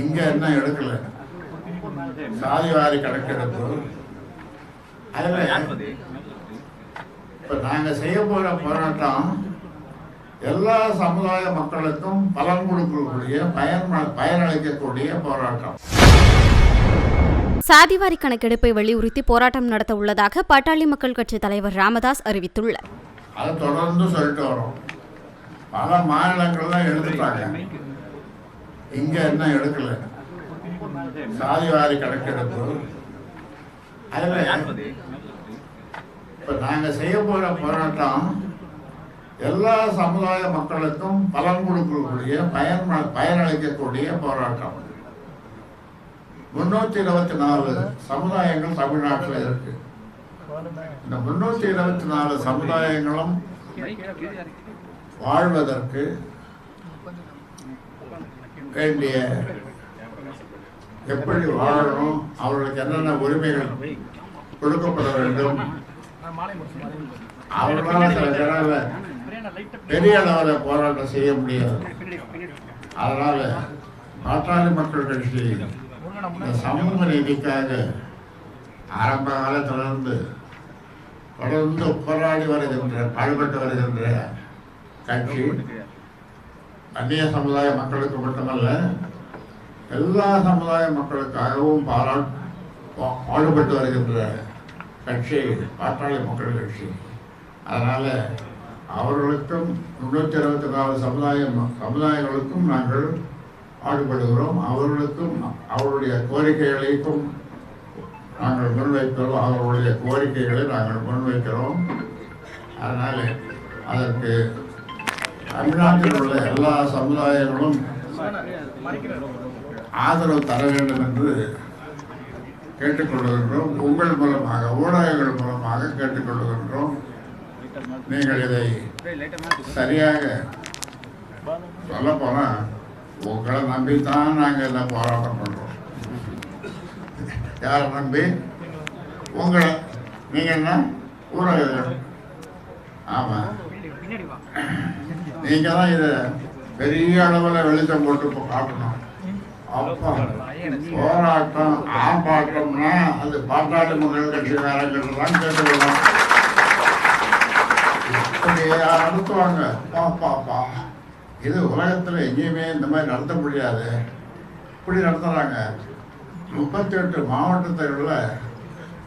இங்க என்ன எடுக்கல? சாதிவாரி கணக்கெடுப்பு. அதுல இப்ப நாங்க செய்ய போற போராட்டம் எல்லா சமுதாய மக்களுக்கும் பலன் கொடுக்கக்கூடிய பயன் பயனளிக்கக்கூடிய போராட்டம். சாதிவாரி கணக்கெடுப்பை வலியுறுத்தி போராட்டம் நடத்த உள்ளதாக பாட்டாளி மக்கள் கட்சி தலைவர் ராமதாஸ் அறிவித்துள்ளார். அதை தொடர்ந்து சொல்லிட்டு வரோம். பல மாநிலங்கள்ல எடுத்துட்டாங்க இங்க என்ன எடுக்கல? சாதிவாரி கணக்கெடுப்பு. அதுல இப்ப நாங்க செய்ய போற போராட்டம் எல்லா சமுதாய மக்களுக்கும் பலன் கொடுக்கக்கூடிய பயன் பயனளிக்கக்கூடிய போராட்டம். முன்னூத்தி இருபத்தி நாலு சமுதாயங்கள் தமிழ்நாட்டில் இருக்கு. இந்த முன்னூத்தி இருபத்தி நாலு சமுதாயங்களும் வாழ்வதற்கு வேண்டிய எப்படி வாழணும் அவர்களுக்கு என்னென்ன உரிமைகள் கொடுக்கப்பட வேண்டும்? அவர்களால் சில நேரங்கள பெரிய அளவில் போராட்டம் செய்ய முடியாது. அதனால பாட்டாளி மக்கள் கட்சி இந்த சமூக நீதிக்காக ஆரம்ப காலத்திலிருந்து தொடர்ந்து போராடி வருகின்ற பாடுபட்டு வருகின்ற கட்சி அந்நிய சமுதாய மக்களுக்கு மட்டுமல்ல எல்லா சமுதாய மக்களுக்காகவும் பாரா பாடுபட்டு வருகின்ற கட்சி பாட்டாளி மக்கள் கட்சி. அதனால் அவர்களுக்கும் முன்னூற்றி அறுபத்தி நாலு சமுதாய சமுதாயங்களுக்கும் நாங்கள் பாடுபடுகிறோம். அவர்களுக்கும் அவருடைய கோரிக்கைகளுக்கும் நாங்கள் முன்வைக்கிறோம். அவர்களுடைய கோரிக்கைகளை நாங்கள் முன்வைக்கிறோம். அதனால் அதற்கு தமிழ்நாட்டில் உள்ள எல்லா சமுதாயங்களும் ஆதரவு தர வேண்டும் என்று கேட்டுக்கொள்கின்றோம் உங்கள் மூலமாக ஊடகங்கள் மூலமாக கேட்டுக்கொள்கின்றோம் நீங்கள் இதை சரியாக சொல்ல போனால் உங்களை நம்பித்தான் நாங்கள் எல்லாம் போராட்டம் பண்ணுறோம் யாரை நம்பி? உங்களை. நீங்கள் என்ன? ஊடகங்கள் ஆமாம் நீங்க தான் இதை பெரிய அளவில் வெளிச்சம் போட்டு இப்போ காட்டணும். அப்போ போராட்டம் ஆர்ப்பாட்டம்னா அது பாட்டாளி மக்கள் கட்சிக்காரங்கிட்ட தான் கேட்டுக்கலாம் இப்படியே நடத்துவாங்க பா பா இது உலகத்துல எங்கேயுமே இந்த மாதிரி நடத்த முடியாது. இப்படி நடத்துறாங்க. முப்பத்தி எட்டு மாவட்டத்தில் உள்ள